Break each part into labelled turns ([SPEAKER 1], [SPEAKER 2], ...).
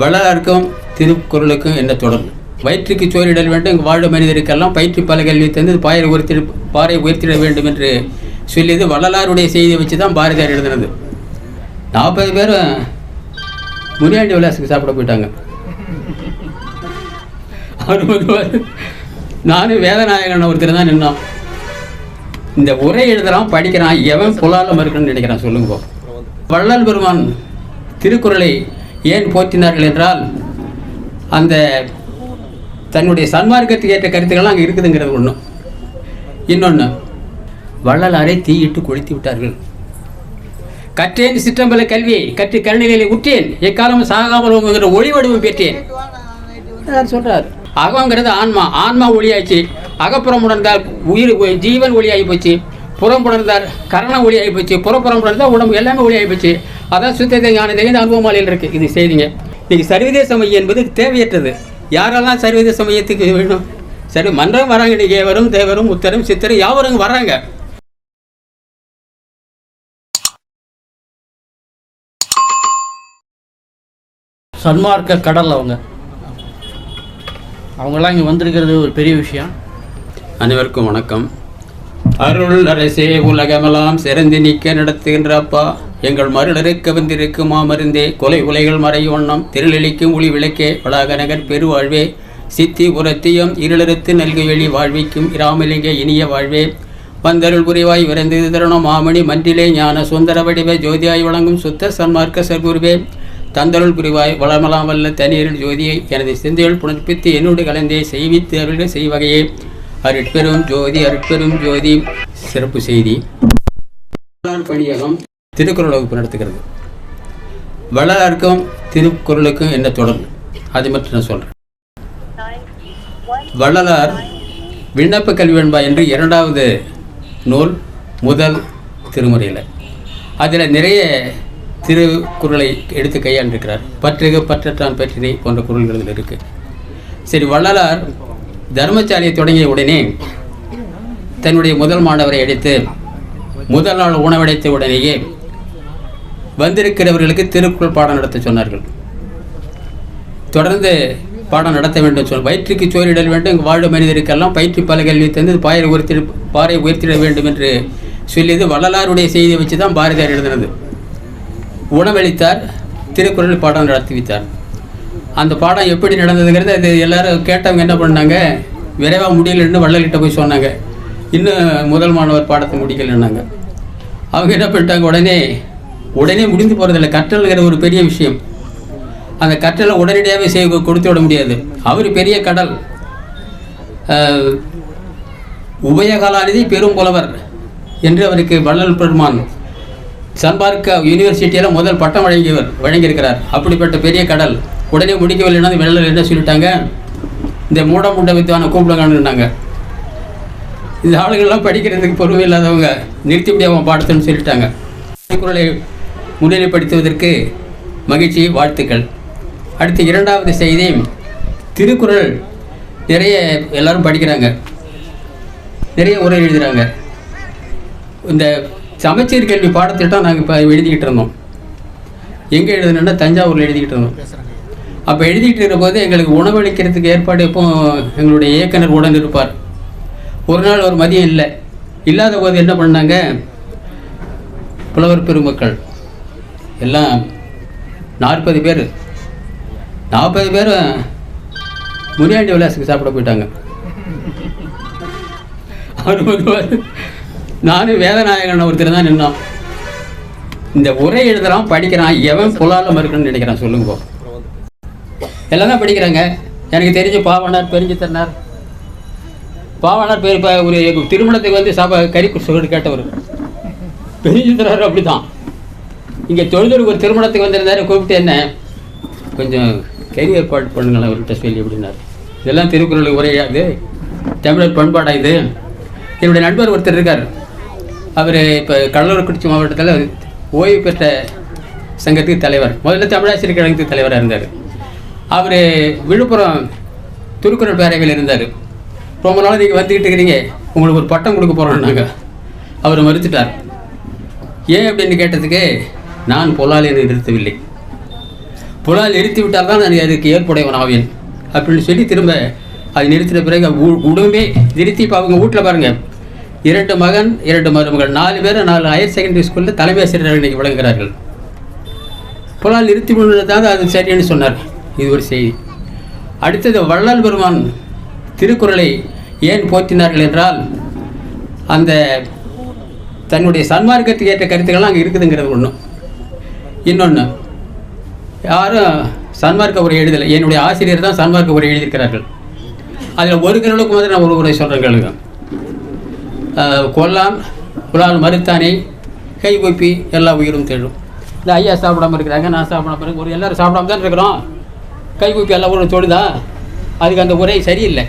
[SPEAKER 1] வள்ளலாருக்கும் திருக்குறளுக்கும் என்ன தொடர்பு? வயிற்றுக்கு சோறிடல் வேண்டும் இங்கு வாழும் மனிதருக்கெல்லாம் பயிற்று பல கல்வி தந்து பாயை உயர்த்தி பாறை உயர்த்திட வேண்டும் என்று சொல்லியது வள்ளலாருடைய செய்தியை வச்சு தான் பாரதியார் எழுதினது. நாற்பது பேரும் முனியாண்டி விலாசுக்கு சாப்பிட போயிட்டாங்க. அவர் நானும் வேதநாயகன் ஒருத்தர் தான் நின்றான் இந்த உரை எழுதுறான் படிக்கிறான் எவன் புலாலம் இருக்குன்னு நினைக்கிறான் சொல்லுங்க வள்ளல் பெருமான் திருக்குறளை ஏன் போற்றினார்கள் என்றால் அந்த தன்னுடைய சன்மார்க்கத்துக்கு ஏற்ற கருத்துக்கள்லாம் அங்கே இருக்குதுங்கிறது ஒன்று இன்னொன்று வள்ளலாரை தீயிட்டு கொளுத்தி விட்டார்கள். கற்றேன் சிற்றம்பல கல்வியை கற்று கருணைகளை உற்றேன் எக்காலம் சாகாமல் ஒளி வடிவம் பெற்றேன். சொல்றார்? அகங்கிறது ஆன்மா ஆன்மா ஒளியாச்சு அகப்புறம் உணர்ந்தால் உயிர் ஜீவன் ஒளியாகி போச்சு. புறம் உணர்ந்தால் கரண ஒளியாகி போச்சு. புறப்புறம் உணர்ந்தால் உடம்பு எல்லாமே ஒளியாகி போச்சு. அதான் சுத்தத்தை ஞானத்தை இந்த அனுபவமாலையில் இருக்கு. இது செய்திங்க இன்னைக்கு சர்வதேச மையம் என்பது தேவையற்றது. யாரெல்லாம் சர்வதேச மையத்துக்கு வேணும்? சரி மன்றம் வராங்க. இன்னைக்கு ஏவரும் தேவரும் உத்தரம் சித்தரும் யாவரும் வராங்க.
[SPEAKER 2] சன்மார்க்க கடல் அவங்க. அவங்கெல்லாம் இங்கே வந்திருக்கிறது ஒரு பெரிய விஷயம்.
[SPEAKER 1] அனைவருக்கும் வணக்கம். அருள் அரசே உலகமெல்லாம் சிறந்து நிற்க நடத்துகின்ற அப்பா. எங்கள் மருளருக்க வந்திருக்கும் மாமருந்தே கொலை உலைகள் மறைவண்ணம் வண்ணம் ஒளி விளக்கே வளாகநகர் பெருவாழ்வே சித்தி உரத்தியம் இருளறுத்து நல்குவெளி வாழ்விக்கும் இராமலிங்க இனிய வாழ்வே. வந்தருள் புரிவாய் விரைந்து தருணம் மாமணி மன்றிலே ஞான சுந்தர வடிவ ஜோதியாய் வழங்கும் சுத்த சன்மார்க்க சர்க்குருவே. தந்தருள் புரிவாய் வளமலாம் வல்ல தனியருள் ஜோதியை எனது சிந்தையுள் புனர்ப்பித்து என்னோடு கலந்தே செய்வித்து அருள்கள் செய்வகையே. அருட்பெரும் ஜோதி அருட்பெரும் ஜோதி. சிறப்பு செய்தி. பணியகம் திருக்குறள் வகுப்பு நடத்துகிறது வள்ளலாருக்கும் திருக்குறளுக்கும் என்ன தொடர்பு? அது மட்டும் நான் சொல்கிறேன் வள்ளலார் விண்ணப்ப கல்வி வெண்பா என்று இரண்டாவது நூல் முதல் திருமுறையில். அதில் நிறைய திருக்குறளை எடுத்து கையாண்டிருக்கிறார். பற்றுக பற்றற்றான் பற்றினை போன்ற குரல்கள் இருக்குது சரி வள்ளலார் தர்மச்சாலையை தொடங்கிய உடனே தன்னுடைய முதல் மாணவரை அழைத்து முதல் நாள் உணவடைத்த உடனேயே வந்திருக்கிறவர்களுக்கு திருக்குறள் பாடம் நடத்த சொன்னார்கள். தொடர்ந்து பாடம் நடத்த வேண்டும் சொல் வயிற்றுக்கு சோறிடல் வேண்டும் இங்கு வாழும் மனிதருக்கெல்லாம் பயிற்சி பல கல்வி தந்து பாறை உயர்த்திட பாறை உயர்த்திட வேண்டும் என்று சொல்லியது வள்ளலாருடைய செய்தியை வச்சு தான் பாரதியார் எழுதினது. உணவளித்தார் திருக்குறள் பாடம் நடத்தி வைத்தார் அந்த பாடம் எப்படி நடந்ததுங்கிறது அது எல்லாரும் கேட்டவங்க என்ன பண்ணாங்க விரைவாக முடியலன்னு வள்ளல்கிட்ட போய் சொன்னாங்க. இன்னும் முதல் மாணவர் பாடத்தை முடிக்கலைன்னாங்க. அவங்க என்ன பண்ணிட்டாங்க உடனே உடனே முடிந்து போகிறதில்ல கற்றல்ங்கிற ஒரு பெரிய விஷயம். அந்த கற்றலை உடனடியாகவே செய்ய கொடுத்து விட முடியாது. அவர் பெரிய கடல். அஹ், பெரும் புலவர் என்று அவருக்கு வள்ளல் பெருமான் சன்மார்க்க யூனிவர்சிட்டியில் முதல் பட்டம் வழங்கியவர் வழங்கியிருக்கிறார். அப்படிப்பட்ட பெரிய கடல். உடனே முடிக்கவில்லைன்னா வெள்ளல் என்ன சொல்லிட்டாங்க? இந்த மூட முண்ட வித்தான கூப்பிடுங்கன்னாங்க இந்த ஆளுங்கள்லாம் படிக்கிறதுக்கு பொறுமை இல்லாதவங்க நிறுத்தி முடியாமல் பாடத்துன்னு சொல்லிட்டாங்க. திருக்குறளை முன்னிலைப்படுத்துவதற்கு மகிழ்ச்சி வாழ்த்துக்கள். அடுத்து இரண்டாவது செய்தி திருக்குறள். நிறைய எல்லாரும் படிக்கிறாங்க. நிறைய உரை எழுதுகிறாங்க இந்த சமச்சீர் கல்வி பாடத்திட்டம் நாங்கள் இப்போ எழுதிக்கிட்டு இருந்தோம். எங்கே எழுதணுன்னா தஞ்சாவூரில் எழுதிக்கிட்டு இருந்தோம். அப்போ எழுதிக்கிட்டு இருக்கும்போது எங்களுக்கு உணவளிக்கிறதுக்கு ஏற்பாடு எப்போ எங்களுடைய இயக்குனர் உடன் இருப்பார் ஒரு நாள் ஒரு மதியம் இல்லை. இல்லாத போது என்ன பண்ணாங்க? புலவர் பெருமக்கள். எல்லாம் நாற்பது பேர். நாற்பது பேர் முனியாண்டி விலாசுக்கு சாப்பிட போயிட்டாங்க. அவர் வருவார். நானும் வேதநாயகன் ஒருத்தர் தான் நின்னோம் இந்த உரை எழுதுறான் படிக்கிறான் எவன் புலாலம் இருக்குன்னு நினைக்கிறான் சொல்லுங்க. எல்லாம் தான் படிக்கிறாங்க. எனக்கு தெரிஞ்ச பாவனார் பெரிஞ்சு தன்னார். பாவனார் பேர் இப்போ ஒரு திருமணத்துக்கு வந்து சாப்பா கறி சுகடு கேட்டவர். பெரிஞ்சு தர்றாரு அப்படி தான் இங்கே தொழுதொழுக்கு ஒரு திருமணத்துக்கு வந்திருந்தாரு கூப்பிட்டு என்ன? கொஞ்சம் கறி ஏற்பாடு பண்ணுங்களேன் அவர்கிட்ட சொல்லி அப்படின்னார் இதெல்லாம் திருக்குறளுக்கு உரையாது தமிழர் பண்பாடாக இது? என்னுடைய நண்பர் ஒருத்தர் இருக்கார். அவர் இப்போ கடலூர்குறிச்சி மாவட்டத்தில் ஓய்வு பெற்ற சங்கத்துக்கு தலைவர். முதல்ல தமிழாசிரியர் கழகத்துக்கு தலைவராக இருந்தார். அவர் விழுப்புரம் திருக்குறள் பேரவையில் இருந்தார். ரொம்ப நாள் நீங்கள் வந்துக்கிட்டு இருக்கிறீங்க. உங்களுக்கு ஒரு பட்டம் கொடுக்க போகிறோம் நாங்கள் அவர் மறுத்துட்டார். ஏன் அப்படின்னு கேட்டதுக்கு நான் பொல்லாலை நிறுத்தவில்லை. புலால் நிறுத்தி விட்டால் தான் நான் அதுக்கு ஏற்புடையவன் ஆவேன். அப்படின்னு சொல்லி திரும்ப அது நிறுத்தின பிறகு உடம்பே நிறுத்தி இப்போ அவங்க வீட்டில் பாருங்கள் இரண்டு மகன் இரண்டு மருமகள் நாலு பேர் நாலு ஹையர் செகண்டரி ஸ்கூலில் தலைமை ஆசிரியர் இன்றைக்கி விளங்குகிறார்கள். புலால் நிறுத்தி தான் அது சரின்னு சொன்னார். இது ஒரு செய்தி. அடுத்தது வள்ளல் பெருமான் திருக்குறளை ஏன் போற்றினார்கள் என்றால் அந்த தன்னுடைய சன்மார்க்கத்துக்கு ஏற்ற கருத்துக்கள்லாம் அங்கே இருக்குதுங்கிறது ஒன்று இன்னொன்று யாரும் சன்மார்க்க உரை எழுதலை. என்னுடைய ஆசிரியர் தான் சன்மார்க்க உரை எழுதியிருக்கிறார்கள். அதில் ஒரு குரலுக்கு மாதிரி நான் ஒரு உரை சொல்கிறேன் கேளுங்க. அஹ், புலால் மறுத்தானே கை கொப்பி எல்லா உயிரும் தேடும். இந்த ஐயா சாப்பிடாம இருக்கிறாங்க நான் சாப்பிடாம இருக்கேன் ஒரு எல்லோரும் சாப்பிடாம தான் இருக்கிறோம். கை கொப்பி எல்லா உயிரும் தொடுதா? அதுக்கு அந்த உரை சரியில்லை.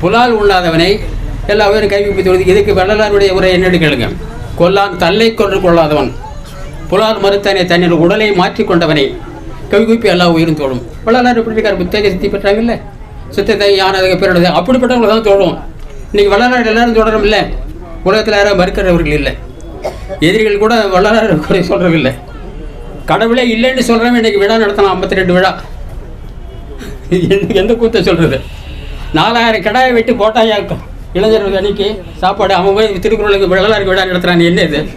[SPEAKER 1] புலால் உண்ணாதவனை எல்லா உயிரும் கை கொப்பி தொழுது இதுக்கு வள்ளலாருடைய உரை என்னென்னு கேளுங்க. கொல்லான் தல்லை கொன்று கொள்ளாதவன். புலால் மறுத்தனை தன்னின் உடலை மாற்றி கொண்டவனை கை எல்லா உயிரும் தோழும். வள்ளலார் எப்படி இருக்கார் புத்தக சித்தி பெற்றாங்கல்ல? சுத்தத்தை யானதுக்கு பிறகு அப்படிப்பட்டவங்களை தான் தோழும். இன்னைக்கு வள்ளலார் எல்லாரும் தொடரும் இல்லை உலகத்தில் யாரும் மறுக்கிறவர்கள் இல்லை. எதிரிகள் கூட வள்ளலார் குறை சொல்றவங்க இல்லை கடவுளே இல்லைன்னு சொல்கிறவன் இன்றைக்கி விழா நடத்தலாம் ஐம்பத்தி ரெண்டு விழா. எந்த- எந்த கூத்த சொல்கிறது நாலாயிரம் கடாயை வெட்டி போட்டாயா? இளைஞர்கள் அன்னைக்கு சாப்பாடு அவன் போய் திருக்குறளுக்கு வள்ளலாருக்கு விழா நடத்துகிறான்னு என்ன இது?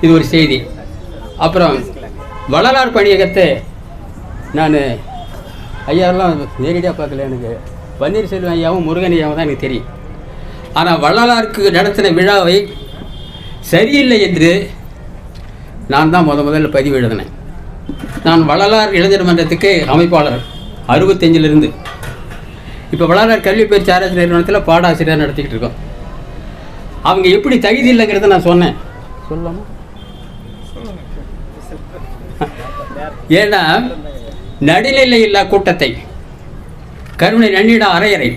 [SPEAKER 1] இது ஒரு செய்தி. அப்புறம் வள்ளலார் பணியகத்தை நான் ஐயாவெல்லாம் நேரடியாக பார்க்கல எனக்கு. பன்னீர்செல்வம் ஐயாவும் முருகன் ஐயாவும் தான் எனக்கு தெரியும். ஆனால் வள்ளலாருக்கு நடத்தின விழாவை சரியில்லை என்று நான் தான் முத முதல்ல பதிவு எழுதினேன். நான் வள்ளலார் இளைஞர் மன்றத்துக்கு அமைப்பாளர் அறுபத்தஞ்சிலிருந்து. இப்போ வள்ளலார் கல்வி பயிற்சி ஆராய்ச்சி நிறுவனத்தில் பாடாசிரியர் நடத்திக்கிட்டு இருக்கோம். அவங்க எப்படி தகுதி இல்லைங்கிறத நான் சொன்னேன். சொல்லாமல் ஏன்னா நடுநிலை இல்லா கூட்டத்தை கருணை நன்னிட அரையறை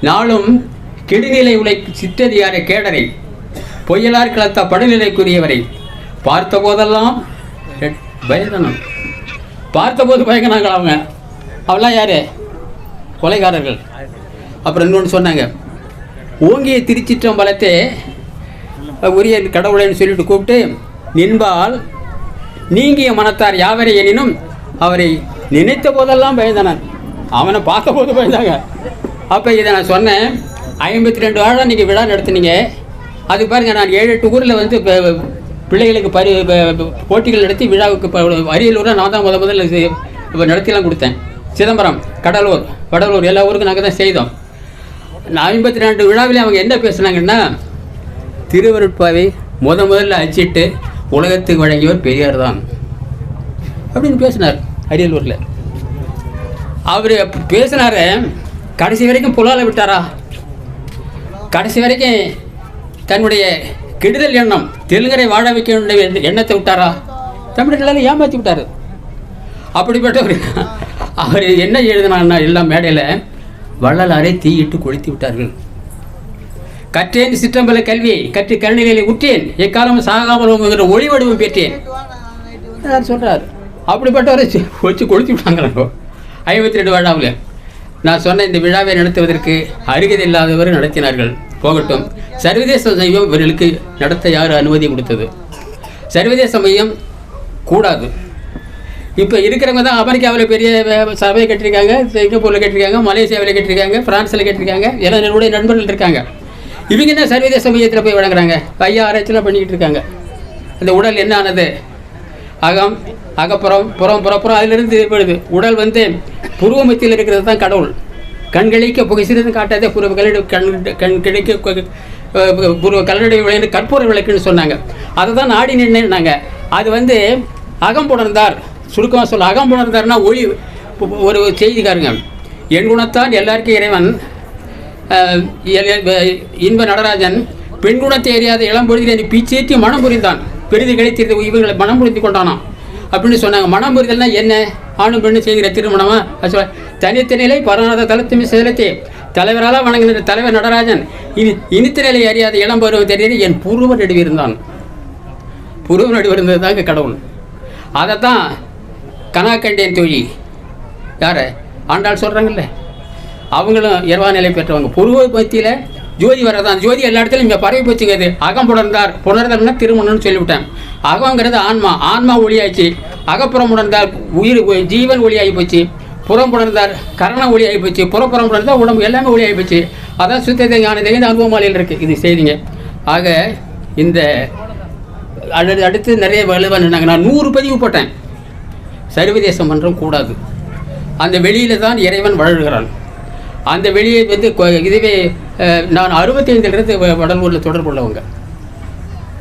[SPEAKER 1] நாளும் கெடுநிலை உலை சிற்றதிகார கேடரை பொய்யலார் கிளத்த படுநிலைக்குரியவரை பார்த்த போதெல்லாம் பயந்தனம் பார்த்தபோது பயங்கனாங்க அவங்க. அவெல்லாம் யாரு? கொலைகாரர்கள். அப்புறம் இன்னொன்று சொன்னாங்க ஓங்கிய திருச்சிற்றம்பலத்தை உரிய கடவுளைன்னு சொல்லிட்டு கூப்பிட்டு நின்பால் நீங்கிய மனத்தார் யாவரை எனினும் அவரை நினைத்த போதெல்லாம் பயந்தனர். அவனை பார்த்தபோது பயந்தாங்க. அப்போ இதை நான் சொன்னேன். ஐம்பத்தி ரெண்டு வாழை நீங்கள் விழா நடத்துனீங்க. அது பாருங்கள் நான் ஏழு எட்டு ஊரில் வந்து இப்போ பிள்ளைகளுக்கு பரி போட்டிகள் நடத்தி விழாவுக்கு அரியலூரில் நான் தான் முத முதல்ல இப்போ நடத்திலாம் கொடுத்தேன். சிதம்பரம் கடலூர் வடலூர் எல்லா ஊருக்கும் நாங்கள் தான் செய்தோம். நான் ஐம்பத்தி ரெண்டு விழாவிலே அவங்க என்ன பேசுனாங்கன்னா திருவருட்பாவை முத முதல்ல அச்சிட்டு உலகத்துக்கு வழங்கியவர் பெரியார் தான் அப்படின்னு பேசினார் அரியலூரில். அவர் பேசினார் கடைசி வரைக்கும் புலால விட்டாரா? கடைசி வரைக்கும் தன்னுடைய கெடுதல் எண்ணம் தெலுங்கரை வாழ வைக்க வேண்டிய எண்ணத்தை விட்டாரா? தமிழர்களால் ஏமாற்றி விட்டார். அப்படிப்பட்டவர் அவர் என்ன எழுதினார்னா எல்லாம் மேடையில் வள்ளலாரை தீயிட்டு கொளுத்தி விட்டார்கள். கற்றேன் சிற்றம்பல கல்வியை கற்று கருணைகளை உற்றேன். எக்காலம் சாகாமல் ஒளி வடிவம் பெற்றேன். யார் சொல்றார்? அப்படிப்பட்டவரை வச்சு கொளுத்தி விட்டாங்க ஐம்பத்தி ரெண்டு விழாவில் நான் சொன்ன இந்த விழாவை நடத்துவதற்கு அருகதை இல்லாதவர் நடத்தினார்கள். போகட்டும். சர்வதேச சமயம் இவர்களுக்கு நடத்த யார் அனுமதி கொடுத்தது? சர்வதேச மையம் கூடாது. இப்போ இருக்கிறவங்க தான் அமெரிக்காவில் பெரிய சபையை கட்டியிருக்காங்க சிங்கப்பூரில் கட்டியிருக்காங்க மலேசியாவில் கட்டியிருக்காங்க பிரான்ஸில் கட்டியிருக்காங்க எல்லாம் என்னுடைய நண்பர்கள் இருக்காங்க. இவங்க என்ன சர்வதேச மையத்தில் போய் வழங்குறாங்க ஐயா ஆராய்ச்சிலாம் பண்ணிக்கிட்டு இருக்காங்க. அந்த உடல் என்ன ஆனது? அகம் அகப்புறம் புறம் புறப்புறம் அதிலிருந்து ஏற்படுது. உடல் வந்து புருவ மத்தியில் இருக்கிறது தான் கடவுள். கண்களிக்க புகைசிறது காட்டாதே புருவ கல்லடை கண் கண் கிடைக்க பூர்வ புருவ கல்லடை விளையாண்டு கற்பூர விளக்குன்னு சொன்னாங்க. அதை தான் நாடி நின்றுனாங்க அது வந்து அகம் புணர்ந்தார். சுருக்கமாக சொல்ல அகம் புணர்ந்தார்னா ஒளி ஒரு செய்திக்காருங்க. என் குணத்தான் எல்லாருக்கும் இறைவன். இன்ப நடராஜன் பெண் குணத்தை அறியாத இளம்பொழுதில் என்னை பிச்சேற்றி மனம் புரிந்தான். பெரிது கிடைத்திருந்த இவர்களை மனம் புரிந்து கொண்டானாம் அப்படின்னு சொன்னாங்க. மனம் புரிதல்னா என்ன? ஆணும் பெண்ணு செய்கிற திருமணமா? சொல்ல தனித்த நிலை பரநாத தளத்துமே சேலத்தே. தலைவரால் வணங்கின தலைவர் நடராஜன் இனி இனித்த நிலை அறியாத இளம்பருவம் தெரியாது என் புருவ நடுவிருந்தான். புருவ நடுவிருந்தது தாங்க கடவுள். தான் கனாக்கண்டேன் தொழி. யார்? ஆண்டாள் சொல்கிறாங்கல்ல அவங்களும் இரவா நிலை பெற்றவங்க. புருவ மத்தியில் ஜோதி வரதான் ஜோதி எல்லா இடத்துலையும் இங்கே பரவி போச்சுங்க இது அகம் புணர்ந்தார் புணர்தல்னா திருமணம்னு சொல்லிவிட்டேன். அகங்கிறது ஆன்மா ஆன்மா ஒளியாச்சு அகப்புறம் உணர்ந்தால் உயிர் ஜீவன் ஒளியாகி போச்சு. புறம் புணர்ந்தார் கரணம் ஒளியாகி போச்சு. புறப்புறம் புணர்ந்தார் உடம்பு எல்லாமே ஒளியாகி போச்சு. அதான் சுத்தத்தை ஞானத்தை இந்த அனுபவமாலையில் இருக்குது இது செய்திங்க. ஆக இந்த அடுத்து அடுத்து நிறைய வலுவாக நின்னாங்க. நான் நூறு பதிவு போட்டேன். சர்வதேச மன்றம் கூடாது. அந்த வெளியில் தான் இறைவன் வளர்கிறான் அந்த வெளியே வந்து இதுவே நான் நான் அறுபத்தைந்திலிருந்து வடலூரில் தொடர்பு உள்ளவங்க.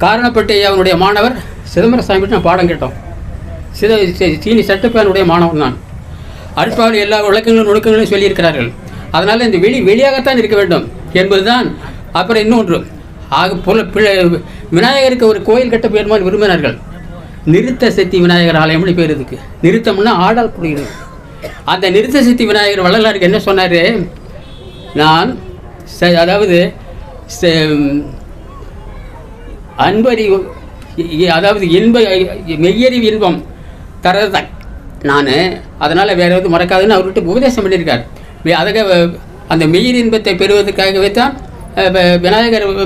[SPEAKER 1] காரணப்பட்டு அவனுடைய மாணவர் சிதம்பர சாமி நான் பாடம் கேட்டோம். சித சீனி சட்டப்பேனுடைய மாணவன் நான். அற்பாவில் எல்லா விளக்கங்களும் நுணுக்கங்களும் சொல்லியிருக்கிறார்கள். அதனால் இந்த வெளி வெளியாகத்தான் இருக்க வேண்டும் என்பதுதான் அப்புறம் இன்னொன்று. ஆக புல பிள்ளை விநாயகருக்கு ஒரு கோயில் கட்ட வேணுமான்னு விரும்பினார்கள். நிறுத்த சக்தி விநாயகர் ஆலயம்னு பேர் இதுக்கு நிறுத்தம்னா ஆடால் புரியுது அந்த நிறுத்த சக்தி விநாயகர் வள்ளலாருக்கு என்ன சொன்னார்? நான் அதாவது அன்பறிவு அதாவது இன்ப மெய்யறிவு இன்பம் தரதான் நான் அதனால் வேற எதுவும் மறக்காதுன்னு அவர்கிட்ட உபதேசம் பண்ணியிருக்கார். அதுக்காக அந்த மெய்யர் இன்பத்தை பெறுவதற்காகவே தான் விநாயகருடைய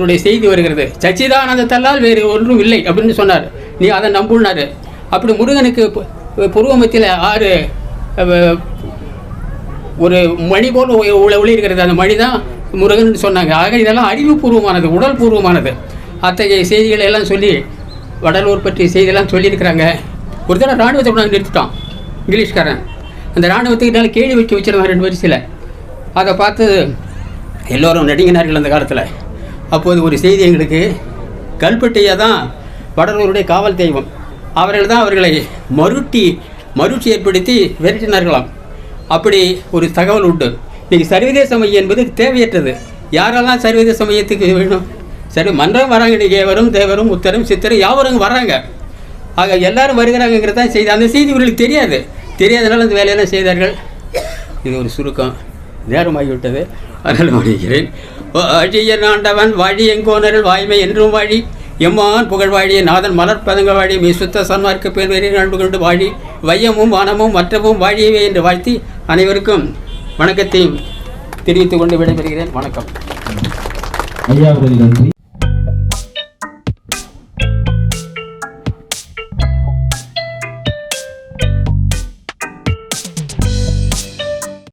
[SPEAKER 1] விநாயகர் செய்தி வருகிறது. சச்சிதானந்தத்தால் வேறு ஒன்றும் இல்லை அப்படின்னு சொன்னார். நீ அதை நம்புனார் அப்படி முருகனுக்கு புருவமத்தில் ஆறு ஒரு மணி போல் ஒ- இருக்கிறது அந்த மணி தான் முருகன் சொன்னாங்க. ஆக இதெல்லாம் அறிவுபூர்வமானது உடல் பூர்வமானது அத்தகைய செய்திகளை எல்லாம் சொல்லி வடலூர் பற்றிய செய்தியெல்லாம் சொல்லியிருக்கிறாங்க. ஒரு தடவை ராணுவத்தை கொண்டு நிறுத்திட்டான். இங்கிலீஷ்காரன். அந்த ராணுவத்துக்கு என்னால் கேள்வி வைக்க வச்சிருந்தான் ரெண்டு வரிசையில். அதை பார்த்து எல்லோரும் நடிங்கினார்கள் அந்த காலத்தில். அப்போது ஒரு செய்தி எங்களுக்கு கல்பட்டையா தான் வடலூருடைய காவல் தெய்வம். அவர்கள் தான் அவர்களை மருட்டி மருட்சி ஏற்படுத்தி விரட்டினார்களாம். அப்படி ஒரு தகவல் உண்டு. இன்றைக்கி சர்வதேச மையம் என்பது தேவையற்றது. யாரெல்லாம் சர்வதேச மையத்துக்கு வேணும்? சரி மன்றம் வராங்க. இன்னைக்கு வரும் தேவரும் உத்தரம் சித்தரும் யாவரும் வராங்க. ஆக எல்லாரும் வருகிறாங்கிறது தான் செய்தி அந்த செய்தி இவர்களுக்கு தெரியாது. தெரியாதனால அந்த வேலையெல்லாம் செய்தார்கள். இது ஒரு சுருக்கம். நேரமாகிவிட்டது. அதனால் முடிகிறேன் வாழிய நாண்டவன் வாழி எங்கோனரில் வாய்மை என்றும் வாழி. எம்மான் புகழ் வாழிய நாதன் மலர் பதங்க வாழி. மீ சன்மார்க்க பேர் பேர்வரை நண்பு கொண்டு வாழி. வையமும் வானமும் மற்றமும் வாழியவே என்று வாழ்த்தி அனைவருக்கும் வணக்கத்தை தெரிவித்துக் கொண்டு விடைபெறுகிறேன். வணக்கம்.
[SPEAKER 3] ஐயா நன்றி.